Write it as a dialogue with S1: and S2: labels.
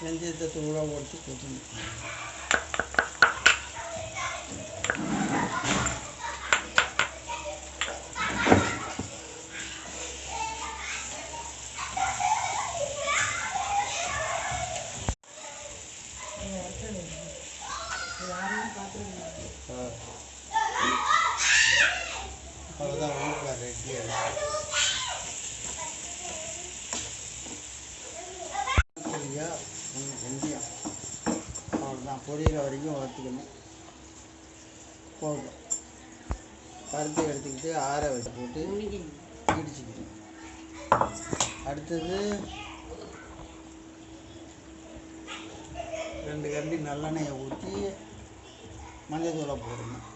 S1: வெந்தயத்தை தூளாக உடச்சி கொத்தணும் ஆ. அவ்வளோதான் ஊறுகாய் வெந்தயம் அவ்வளோதான் பொரியிற வரைக்கும் வறுத்துக்கணும் போதும். பருத்தி எடுத்துக்கிட்டு ஆற வச்சு போட்டு இடிச்சுக்கணும். அடுத்தது ரெண்டு கரண்டி நல்லெண்ணெயை ஊற்றி மஞ்சள் தூளை போடணும்.